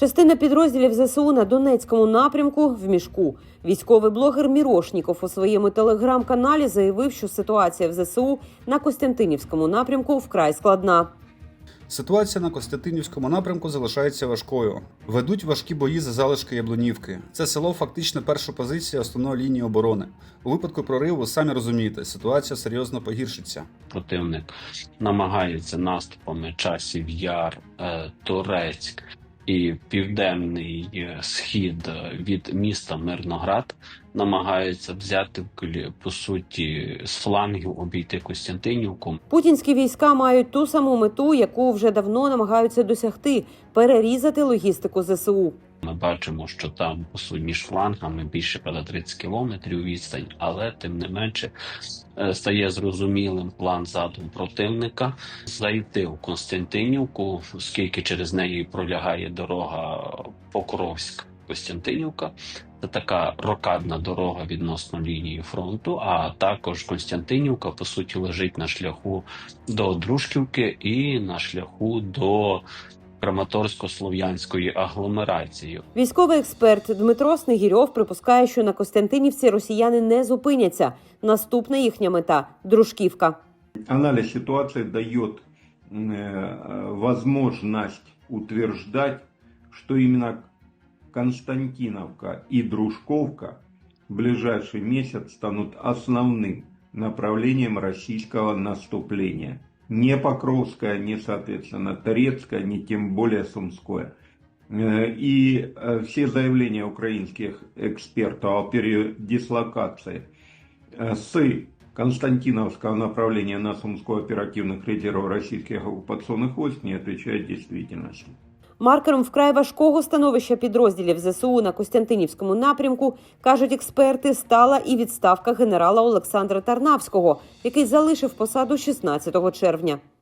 Частина підрозділів ЗСУ на Донецькому напрямку в мішку. Військовий блогер Мірошніков у своєму телеграм-каналі заявив, що ситуація в ЗСУ на Костянтинівському напрямку вкрай складна. Ситуація на Костянтинівському напрямку залишається важкою. Ведуть важкі бої за залишки Яблунівки. Це село фактично перша позиція основної лінії оборони. У випадку прориву, самі розумієте, ситуація серйозно погіршиться. противник намагається наступами часів Яр, е, Турецьк і південний е, схід е, від міста Мирноград намагаються взяти по суті з флангів обійти Костянтинівку. Путінські війська мають ту саму мету, яку вже давно намагаються досягти перерізати логістику ЗСУ. Ми бачимо, що там по між флангами більше понад 30 кілометрів відстань, але тим не менше е, стає зрозумілим план задум противника зайти в Константинівку, оскільки через неї пролягає дорога Покровськ. Костянтинівка це така рокадна дорога відносно лінії фронту. А також Константинівка по суті лежить на шляху до Дружківки і на шляху до Краматорсько-слов'янської агломерації. Військовий експерт Дмитро Снегірьов припускає, що на Костянтинівці росіяни не зупиняться. Наступна їхня мета дружківка. Анализ ситуации дает э, возможность утверждать, что именно Константиновка и Дружковка в ближайший месяц станут основным направлением российского наступления. Не Покровское, не, соответственно, Торецкое, не тем более Сумское. Э, И э, все заявления украинских экспертов о передислокации э, с Константиновского направления на Сумской оперативных резервов российских оккупационных войск не отвечает действительности. Маркером вкрай важкого становища підрозділів ЗСУ на Костянтинівському напрямку кажуть експерти, стала і відставка генерала Олександра Тарнавського, який залишив посаду 16 червня.